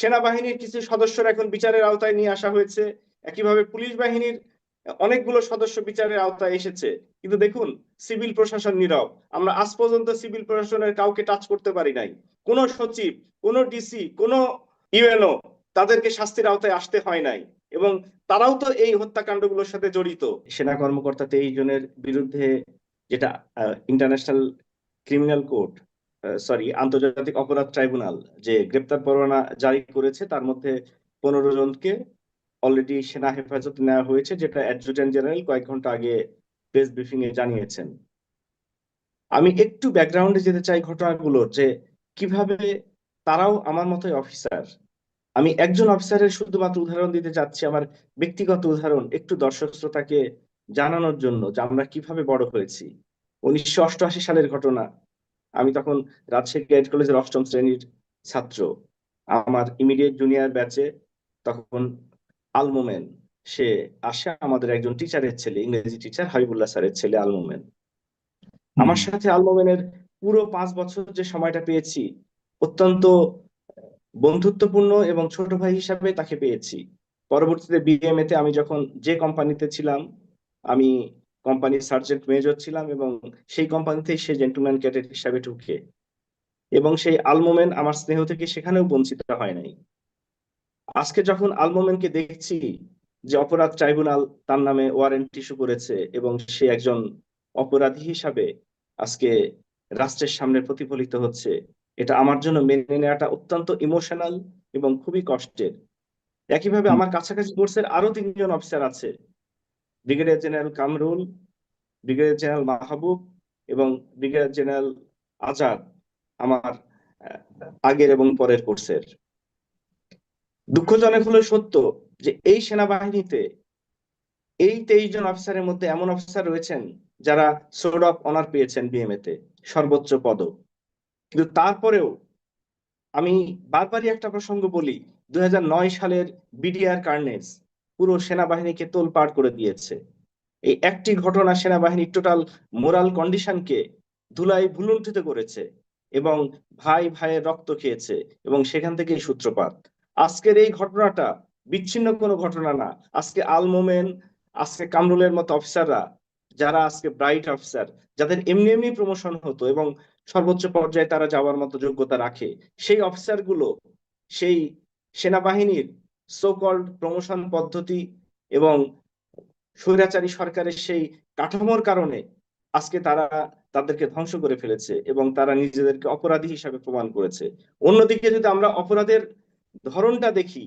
সেনাবাহিনীর কিছু সদস্যরা এখন বিচারের আওতায় নিয়ে আসা হয়েছে। একইভাবে পুলিশ বাহিনীর অনেকগুলো সদস্য বিচারের আওতায় এসেছে। কিন্তু দেখুন, সিভিল প্রশাসন নীরব। আমরা আজ পর্যন্ত সিভিল প্রশাসনের কাউকে টাচ করতে পারি নাই। কোন সচিব, কোন ডিসি কোন ইউএনও তাদেরকে শাস্তির আওতায় আসতে হয় নাই। এবং তারাও তো এই হত্যাকাণ্ডগুলোর সাথে জড়িত। সেনা কর্মকর্তা তেইশ জনের বিরুদ্ধে যেটা ইন্টারন্যাশনাল ক্রিমিনাল কোর্ট সরি আন্তর্জাতিক অপরাধ ট্রাইব্যুনাল যে গ্রেপ্তার পরোয়ানা জারি করেছে, তার মধ্যে পনেরো জনকে অলরেডি সেনা হেফাজতে নেওয়া হয়েছে, যেটা অ্যাডজুটেন্ট জেনারেল কয়েক ঘণ্টা আগে প্রেস ব্রিফিং এ জানিয়েছেন। আমি একটু ব্যাকগ্রাউন্ডে যেতে চাই ঘটনাগুলোর, যে কীভাবে তারাও আমার মতোই অফিসার আমি একজন অফিসারের শুধুমাত্র উদাহরণ দিতে চাচ্ছি, আমার ব্যক্তিগত উদাহরণ একটু দর্শক শ্রোতাকে জানানোর জন্য যে আমরা কীভাবে বড় হয়েছি। উনিশশো অষ্টআশি সালের ঘটনা আমি তখন রাজশাহী গাইড কলেজের অষ্টম শ্রেণির ছাত্র। আমার ইমিডিয়েট জুনিয়র ব্যাচে তখন আলমোমেন। সে আসে আমাদের একজন টিচারের ছেলে ইংরেজি টিচার হাবিবুল্লাহ স্যারের ছেলে আলমোমেন। আমার সাথে আলমোমেনের পুরো পাঁচ বছর যে সময়টা পেয়েছি অত্যন্ত বন্ধুত্বপূর্ণ এবং ছোট ভাই হিসাবে তাকে পেয়েছি। পরবর্তীতে বিএমএ তে আমি যখন যে কোম্পানিতে ছিলাম আমি কোম্পানির সার্জেন্ট মেজর ছিলাম এবং সেই কোম্পানিতেই সে জেন্টলম্যান ক্যাডেট হিসাবে ঢুকে। এবং সেই আলমোমেন আমার স্নেহ থেকে সেখানেও বঞ্চিত হয় নাই। আজকে যখন আলমোমেনকে দেখছি যে অপরাধ ট্রাইব্যুনাল তার নামে ওয়ারেন্ট ইস্যু করেছে এবং সে একজন অপরাধী হিসাবে আজকে রাষ্ট্রের সামনে প্রতিফলিত হচ্ছে এটা আমার জন্য মেনে নেওয়াটা অত্যন্ত ইমোশনাল এবং খুবই কষ্টের। একইভাবে আমার কাছাকাছি কোর্সের আরও তিনজন অফিসার আছে। Brigadier general Kamrul brigadier general Mahbub এবং ব্রিগেডিয়ার জেনারেল আজাদ আমার আগের এবং পরের কোর্সের দুঃখজনক হলো সত্য যে এই সেনাবাহিনীতে এই তেইশ জন অফিসারের মধ্যে এমন অফিসার রয়েছেন যারা সোর্ড অফ অনার পেয়েছেন বিএমএ তে, সর্বোচ্চ পদ কিন্তু তারপরেও আমি বারবারই একটা প্রসঙ্গ বলি, দুই হাজার নয় সালের বিডিআর কার্নেস পুরো সেনাবাহিনীকে তোলপাড় করে দিয়েছে। এই একটি ঘটনা সেনাবাহিনীর টোটাল মোরাল কন্ডিশনকে ধুলাই ভুলুণ্ঠিত করেছে এবং ভাই ভাইয়ের রক্ত খেয়েছে এবং সেখান থেকেই সূত্রপাত। আজকের এই ঘটনাটা বিচ্ছিন্ন কোনো ঘটনা না। আজকে আল মোমেন, আজকে কামরুলের মতো অফিসাররা, যারা আজকে ব্রাইট অফিসার যাদের এমনি এমনি প্রমোশন হতো এবং সর্বোচ্চ পর্যায়ে তারা যাওয়ার মতো যোগ্যতা রাখে, সেই অফিসারগুলো সেই সেনাবাহিনীর সোকল্ড প্রমোশন পদ্ধতি এবং স্বৈরাচারী সরকারের সেই কাঠামোর কারণে আজকে তারা তাদেরকে ধ্বংস করে ফেলেছে এবং তারা নিজেদেরকে অপরাধী হিসাবে প্রমাণ করেছে। অন্যদিকে যদি আমরা অপরাধের ধরনটা দেখি,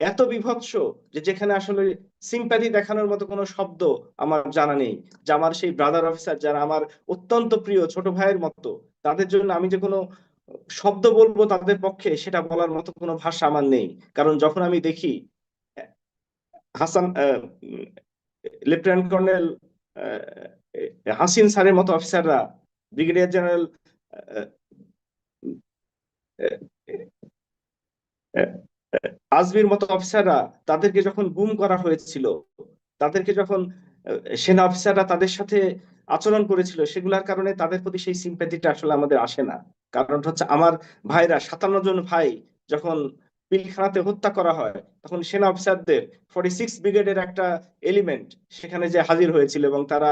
এত বিভৎস যে যেখানে আসলে সিম্প্যাথি দেখানোর মতো কোনো শব্দ আমার জানা নেই, যে আমার সেই ব্রাদার অফিসার যারা আমার অত্যন্ত প্রিয় ছোট ভাইয়ের মতো, তাদের জন্য আমি যে কোনো শব্দ বলব তাদের পক্ষে, সেটা বলার মতো কোনো ভাষা আমার নেই। কারণ যখন আমি দেখি, হাসান লেফটেন্যান্ট কর্নেল হাসিন স্যারের মতো অফিসাররা, ব্রিগেডিয়ার জেনারেল আজমির মতো অফিসাররা তাদেরকে যখন গুম করা হয়েছিল, তাদেরকে যখন সেনা অফিসাররা তাদের সাথে আচরণ করেছিল, সেগুলোর কারণে তাদের প্রতি সেই সিম্প্যাথিটা আসলে আমাদের আসে না। কারণ হচ্ছে আমার ভাইরা সাতান্ন জন ভাই যখন পিলখানাতে হত্যা করা হয়, তখন সেনা অফিসারদের ফর্টি সিক্স ব্রিগেডের একটা এলিমেন্ট সেখানে যে হাজির হয়েছিল এবং তারা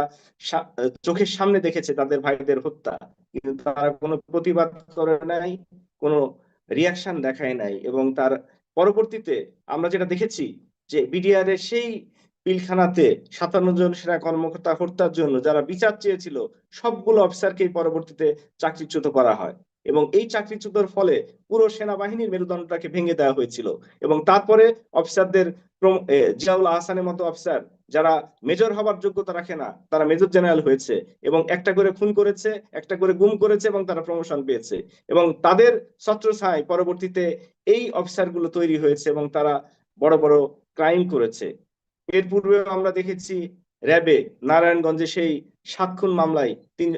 চোখের সামনে দেখেছে তাদের ভাইদের হত্যা। কিন্তু তারা কোনো প্রতিবাদ করে নাই, কোনো রিয়াকশন দেখায় নাই এবং তার পরবর্তীতে আমরা যেটা দেখেছি যে বিডিআর এর সেই পিলখানাতে সাতান্ন জন সেনা কর্মকর্তা হত্যার জন্য যারা বিচার চেয়েছিল, সবগুলো অফিসারকেই পরবর্তীতে চাকরিচ্যুত করা হয়। এবং এই চাকরিচ্যুতর ফলে পুরো সেনাবাহিনীর মেরুদণ্ডটাকে ভেঙে দেওয়া হয়েছিল। এবং তারপরে অফিসারদের জিয়াউল আহসানের মতো অফিসার যারা মেজর হবার যোগ্যতা রাখে না, তারা মেজর জেনারেল হয়েছে এবং একটা করে খুন করেছে, একটা করে গুম করেছে এবং তারা প্রমোশন পেয়েছে। এবং তাদের ছত্রছায় পরবর্তীতে এই অফিসারগুলো তৈরি হয়েছে এবং তারা বড় বড় ক্রাইম করেছে। এর পূর্বে আমরা দেখেছি র্যাবে নারায়ণগঞ্জে সেই সাত মামলায় তিন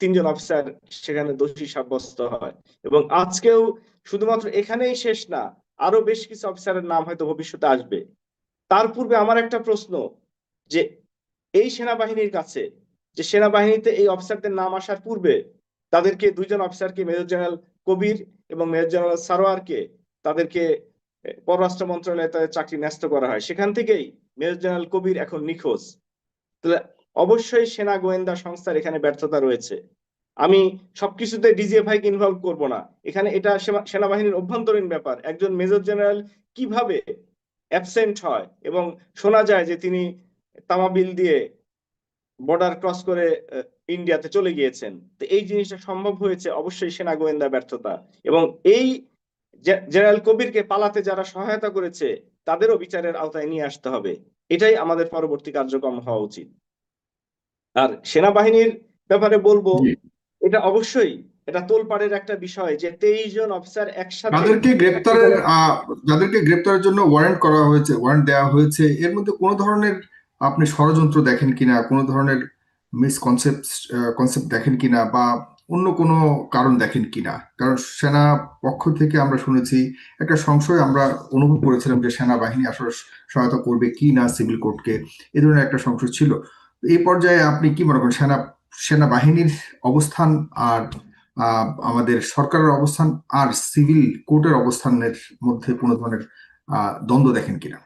তিনজন অফিসার সেখানে দোষী সাব্যস্ত হয়। এবং আজকেও শুধুমাত্র এখানেই শেষ না আরও বেশ কিছু অফিসারের নাম হয়তো ভবিষ্যতে আসবে। তার পূর্বে আমার একটা প্রশ্ন যে এই সেনাবাহিনীর কাছে, যে সেনাবাহিনীতে এই অফিসারদের নাম আসার পূর্বে তাদেরকে দুইজন অফিসারকে মেজর জেনারেল কবির এবং মেজর জেনারেল সারোয়ারকে তাদেরকে পররাষ্ট্র মন্ত্রণালয়ে তাদের চাকরি ন্যস্ত করা হয়। সেখান থেকেই মেজর জেনারেল কবির এখন নিখোঁজ। তাহলে অবশ্যই সেনা গোয়েন্দা সংস্থার এখানে ব্যর্থতা রয়েছে। আমি সবকিছুতে ডিজিএফআই কে ইনভলভ করব না। এখানে এটা সেনাবাহিনীর অভ্যন্তরীণ ব্যাপার। একজন মেজর জেনারেল কীভাবে অ্যাবসেন্ট হয় এবং শোনা যায় যে তিনি তামাবিল দিয়ে বর্ডার ক্রস করে ইন্ডিয়াতে চলে গিয়েছেন। তো এই জিনিসটা সম্ভব হয়েছে অবশ্যই সেনা গোয়েন্দা ব্যর্থতা। এবং এই জেনারেল কবিরকে পালাতে যারা সহায়তা করেছে তাদেরও বিচারের আওতায় নিয়ে আসতে হবে। এটাই আমাদের পরবর্তী কার্যক্রম হওয়া উচিত। আর সেনাবাহিনীর ব্যাপারে বলব এটা অবশ্যই এটা তোলপাড়ের একটা বিষয় যে তেইশ জন অফিসার একসাথে যাদেরকে গ্রেপ্তারের যাদেরকে গ্রেপ্তারের জন্য ওয়ারেন্ট করা হয়েছে ওয়ারেন্ট দেওয়া হয়েছে। এর মধ্যে কোনো ধরনের আপনি ষড়যন্ত্র দেখেন কিনা কোনো ধরনের মিসকনসেপ্ট কনসেপ্ট দেখেন কিনা বা অন্য কোনো কারণ দেখেন কিনা। কারণ সেনা পক্ষ থেকে আমরা শুনেছি, একটা সংশয় আমরা অনুভব করেছিলাম যে সেনাবাহিনী আসলে সহায়তা করবে কি না সিভিল কোর্টকে। এ ধরনের একটা সংশয় ছিল। এই পর্যায়ে আপনি কি মনে করেন, সেনা, সেনাবাহিনীর অবস্থান আর আমাদের সরকারের অবস্থান আর সিভিল কোর্টের অবস্থানের মধ্যে কোনো ধরনের দ্বন্দ্ব দেখেন কিনা?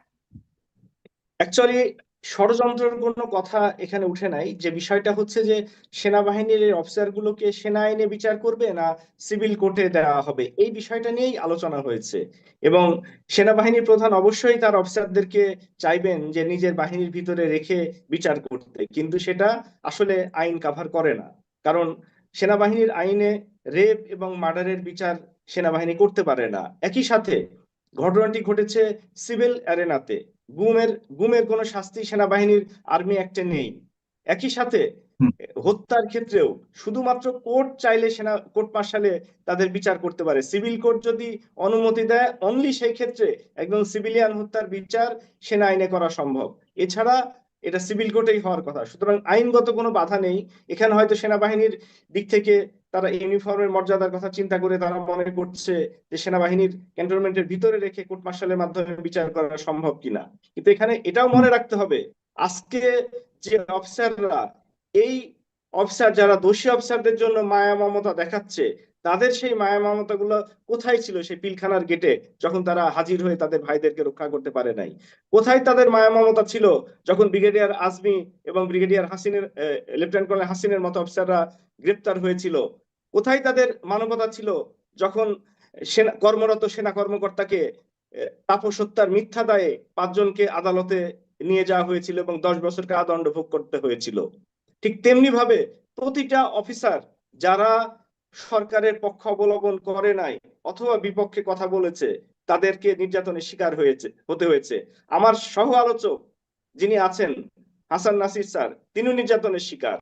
অ্যাকচুয়ালি ষড়যন্ত্রের কোনো কথা এখানে উঠে নাই। যে বিষয়টা হচ্ছে যে, সেনাবাহিনীর অফিসার গুলোকে সেনা আইনে বিচার করবে না সিভিল কোর্টে দেওয়া হবে, এই বিষয়টা নিয়েই আলোচনা হয়েছে। এবং সেনাবাহিনীর প্রধান অবশ্যই তার অফিসারদেরকে চাইবেন যে, নিজের বাহিনীর ভিতরে রেখে বিচার করতে। কিন্তু সেটা আসলে আইন কাভার করে না। কারণ সেনাবাহিনীর আইনে রেপ এবং মার্ডারের বিচার সেনাবাহিনী করতে পারে না। একই সাথে ঘটনাটি ঘটেছে সিভিল অ্যারেনাতে। গুমের গুমের কোনো শাস্তি সেনাবাহিনীর আর্মি অ্যাক্টে নেই। একই সাথে হত্যার ক্ষেত্রেও শুধুমাত্র কোর্ট চাইলে সেনা কোর্ট মার্শালে তাদের বিচার করতে পারে। সিভিল কোর্ট যদি অনুমতি দেয় অনলি সেই ক্ষেত্রে একজন সিভিলিয়ান হত্যার বিচার সেনা আইনে করা সম্ভব। এছাড়া এটা সিভিল কোর্টেই হওয়ার কথা। সুতরাং আইনগত কোনো বাধা নেই। এখানে হয়তো সেনাবাহিনীর দিক থেকে তারা ইউনিফর্মের মর্যাদার কথা চিন্তা করে তারা মনে করছে যে সেনাবাহিনীর ক্যান্টনমেন্টের ভিতরে রেখে কোর্ট মার্শালের মাধ্যমে বিচার করা সম্ভব কিনা। কিন্তু এখানে এটাও মনে রাখতে হবে, আজকে যে অফিসাররা এই অফিসার যারা দোষী অফিসারদের জন্য মায়া মমতা দেখাচ্ছে, তাদের সেই মায়া মমতা গুলো কোথায় ছিল সেই পিলখানার গেটে যখন তারা হাজির হয়ে তাদের ভাইদেরকে রক্ষা করতে পারে নাই? কোথায় তাদের মায়া মমতা ছিল যখন ব্রিগেডিয়ার আজমি এবং ব্রিগেডিয়ার হাসিনের লেফটেন্যান্ট কর্নেল হাসিনের মতো অফিসাররা গ্রেপ্তার হয়েছিল? কোথায় তাদের মানবতা ছিল? যখন সেনা, কর্মরত সেনা কর্মকর্তাকে তাপস হত্যার মিথ্যা দায়ে পাঁচজনকে আদালতে নিয়ে যাওয়া হয়েছিল এবং দশ বছর কারাদণ্ড ভোগ করতে হয়েছিল। ঠিক তেমনি ভাবে প্রতিটা অফিসার যারা সরকারের পক্ষ অবলম্বন করে নাই অথবা বিপক্ষে কথা বলেছে, তাদেরকে নির্যাতনের শিকার হয়েছে, হতে হয়েছে। আমার সহ আলোচক যিনি আছেন, হাসান নাসির স্যার, তিনিও নির্যাতনের শিকার।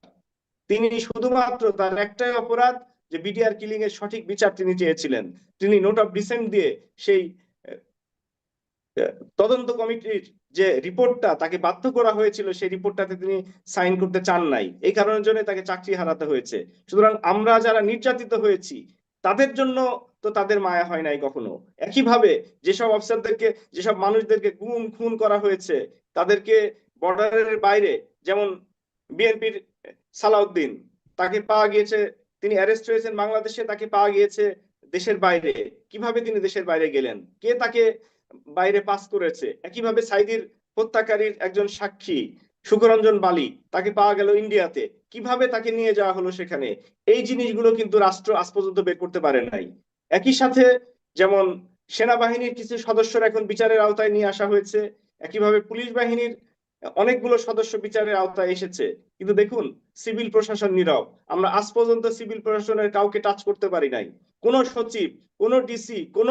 তিনি শুধুমাত্র তার একটাই অপরাধ যে বিডিআর কিলিং এর সঠিক বিচার তিনি চেয়েছিলেন। তিনি নোট অফ ডিসেন্ট দিয়ে সেই তদন্ত কমিটির যে রিপোর্টটা তাকে বাধ্য করা হয়েছিল, সেই রিপোর্টটাতে তিনি সাইন করতে চান নাই। এই কারণের জন্য তাকে চাকরি হারাতে হয়েছে। সুতরাং আমরা যারা নির্যাতিত হয়েছি, তাদের জন্য তো তাদের মায়া হয় নাই কখনো। একইভাবে যেসব অফিসারদেরকে যেসব মানুষদেরকে গুম, খুন করা হয়েছে, তাদেরকে বর্ডারের বাইরে, যেমন বিএনপির সালাউদ্দিন, তাকে পাওয়া গিয়েছে তিনি অ্যারেস্ট হয়েছেন বাংলাদেশে, তাকে পাওয়া গিয়েছে দেশের বাইরে। কীভাবে তিনি দেশের বাইরে গেলেন? কে তাকে বাইরে পাস করেছে? একইভাবে সাইদির হত্যাকারীর একজন সাক্ষী সুকরঞ্জন বালি, তাকে পাওয়া গেল ইন্ডিয়াতে। কীভাবে তাকে নিয়ে যাওয়া হলো সেখানে? এই জিনিসগুলো কিন্তু রাষ্ট্র আজ পর্যন্ত বের করতে পারে নাই। একই সাথে যেমন সেনাবাহিনীর কিছু সদস্যরা এখন বিচারের আওতায় নিয়ে আসা হয়েছে, একইভাবে পুলিশ বাহিনীর অনেকগুলো সদস্য বিচারের আওতায় এসেছে। কিন্তু দেখুন, সিভিল প্রশাসন নীরব। আমরা আজ পর্যন্ত সিভিল প্রশাসনের কাউকে টাচ করতে পারি নাই। কোন সচিব, কোন ডিসি কোন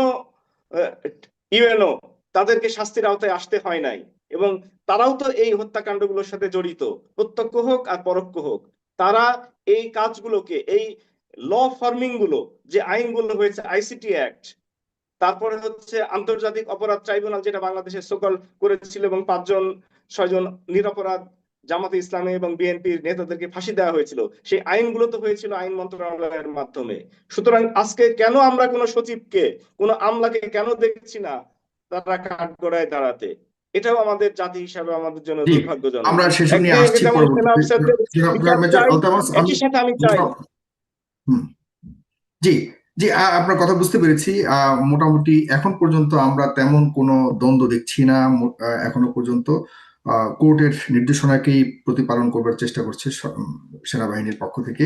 ইউএনও তাদেরকে শাস্তির আওতায় আসতে হয় নাই। এবং তারাও তো এই হত্যাকাণ্ডগুলোর সাথে জড়িত। প্রত্যক্ষ হোক আর পরোক্ষ হোক, তারা এই কাজগুলোকে, এই ল ফর্মিংগুলো যে আইনগুলো হয়েছে আইসিটি অ্যাক্ট তারপরে হচ্ছে আন্তর্জাতিক অপরাধ ট্রাইব্যুনাল, যেটা বাংলাদেশের সকল করেছিল এবং পাঁচজন ছয়জন নিরপরাধ জামাতে ইসলামী এবং বিএনপির নেতাদেরকে ফাঁসি দেওয়া হয়েছিল। সেই আইনগুলো তো হয়েছিল আইন মন্ত্রণালয়ের মাধ্যমে। সুতরাং আজকে কেন আমরা কোনো সচিবকে কোনো আমলাকে কেন দেখছি না তারা কাঠগড়ায় দাঁড়াতে? এটাও আমাদের জাতি হিসাবে আমাদের জন্য দুর্ভাগ্যজনক। আমরা শেষে নিয়ে আসছি একই সাথে আমি চাই। জি জি আপনার কথা বুঝতে পেরেছি। আহ, মোটামুটি এখন পর্যন্ত আমরা তেমন কোনো দ্বন্দ্ব দেখছি না এখনও পর্যন্ত। কোর্টের নির্দেশনাকেই প্রতিপালন করবার চেষ্টা করছে সেনাবাহিনীর পক্ষ থেকে।